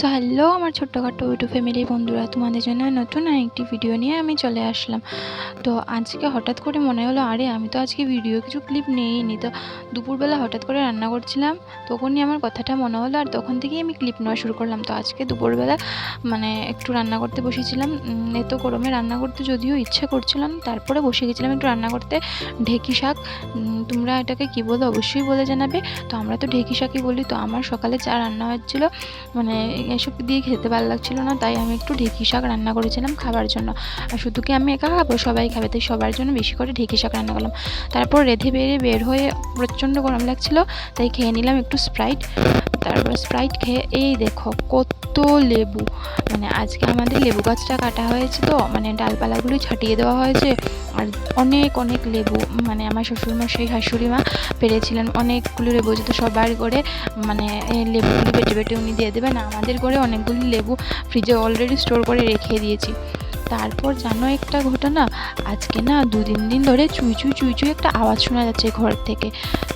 So hello, আমার ছোট্টখাটো YouTube family বন্ধুরা, তোমাদের জন্য নতুন আরেকটি ভিডিও নিয়ে আমি চলে আসলাম। তো আজকে হঠাৎ করে মনে হলো, আরে আমি তো আজকে ভিডিও কিছু ক্লিপ নিইনি। তো দুপুরবেলা হঠাৎ করে রান্না করছিলাম, তখনই আমার কথাটা মনে হলো আর তখন থেকেই আমি ক্লিপ নেওয়া শুরু করলাম। তো আজকে দুপুরবেলা মানে একটু রান্না করতে বসেছিলাম এত গরমে রান্না করতে যদিও ইচ্ছে করছিলাম তারপরে বসে গেছিলাম একটু রান্না করতে। ঢেকি শাক তোমরা এটাকে কী বলো? অবশ্যই বলে জানাবে। তো আমরা তো ঢেকি শাকই বলি, তো আমার সকালে চা রান্না হচ্ছিল মানে এসব দিয়ে খেতে ভালো লাগছিল না, তাই আমি একটু ঢেঁকি শাক রান্না করেছিলাম খাবার জন্য। আর শুধু কি আমি একা খাব, সবাই খাবে, তাই সবার জন্য বেশি করে ঢেঁকি শাক রান্না করলাম। তারপর রেধে বেড়ে বের হয়ে প্রচণ্ড গরম লাগছিল, তাই খেয়ে নিলাম একটু স্প্রাইট তারপর স্প্রাইট খেয়ে, এই দেখো কত লেবু মানে আজকে আমাদের লেবু গাছটা কাটা হয়েছে তো মানে ডালপালাগুলো ছাটিয়ে দেওয়া হয়েছে আর অনেক অনেক লেবু মানে আমার শ্বশুরমশাই, শাশুড়ি মা পেরেছিলেন অনেকগুলো লেবু যেহেতু সবার করে মানে লেবুগুলি বেটে বেটে উনি দিয়ে দেবেন। আমাদের করে অনেকগুলি লেবু ফ্রিজে অলরেডি স্টোর করে রেখে দিয়েছি। তারপর জানো একটা ঘটনা? আজকে না দু তিন দিন ধরে চুই চুই চুই চুই একটা আওয়াজ শোনা যাচ্ছে ঘর থেকে।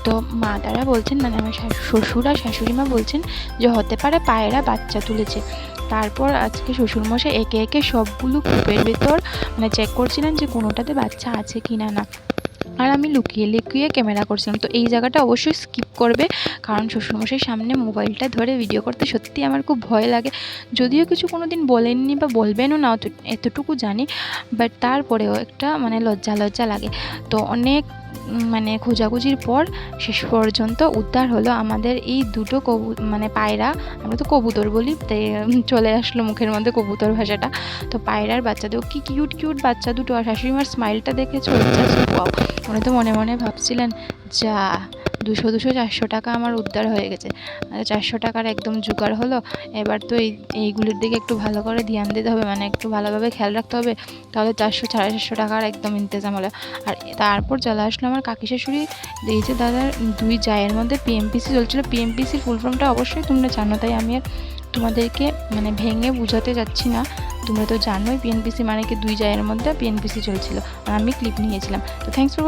তো মা তারা বলছেন মানে আমার শ্বশুর আর শাশুড়ি মা বলছেন যে হতে পারে পায়রা বাচ্চা তুলেছে। তারপর আজকে শ্বশুরমশাই একে একে সবগুলো কূপের ভেতর মানে চেক করছিলেন যে কোনোটাতে বাচ্চা আছে কি না না। আর আমি লুকিয়ে লুকিয়ে ক্যামেরা করছিলাম। তো এই জায়গাটা অবশ্যই স্কিপ করবে। কারণ শ্বশুরমশাই সামনে মোবাইলটা ধরে ভিডিও করতে সত্যি আমার খুব ভয় লাগে। যদিও কিছু কোনো দিন বলেননি বা বলবেনও না এতটুকু জানি। বাট তারপরেও একটা মানে লজ্জা লজ্জা লাগে। তো অনেক মানে খোঁজাখুঁজির পর শেষ পর্যন্ত উদ্ধার হলো আমাদের এই দুটো কবু মানে পায়রা। আমরা তো কবুতর বলি চলে আসলো মুখের মধ্যে কবুতর ভাষাটা। তো পায়রার বাচ্চা দুটো কি কিউট কিউট বাচ্চা দুটো। আর শাশুড়িমার স্মাইলটা দেখেছ জাস্ট ওয়াও উনি তো মনে মনে ভাবছিলেন, যা, দুশো দুশো, চারশো টাকা আমার উদ্ধার হয়ে গেছে। চারশো টাকার একদম জোগাড় হলো। এবার তো এই, এইগুলির দিকে একটু ভালো করে ধ্যান দিতে হবে মানে একটু ভালোভাবে খেয়াল রাখতে হবে। তাহলে চারশো, সাড়ে চারশো টাকার একদম ইন্তজাম হলো। আর তারপর চলে আসলো আমার কাকি শাশুড়ি। এই যে দাদার দুই জায়ের মধ্যে পিএমপিসি চলছিল। পিএমপিসির ফুল ফর্মটা অবশ্যই তোমরা জানো, তাই আমি আর তোমাদেরকে মানে ভেঙে বোঝাতে যাচ্ছি না। তোমরা তো জানোই পিএনপিসি মানে কি দুই জায়ের মধ্যে পিএনপিসি চলছিল। আর আমি ক্লিপ নিয়েছিলাম। তো থ্যাংকস ফর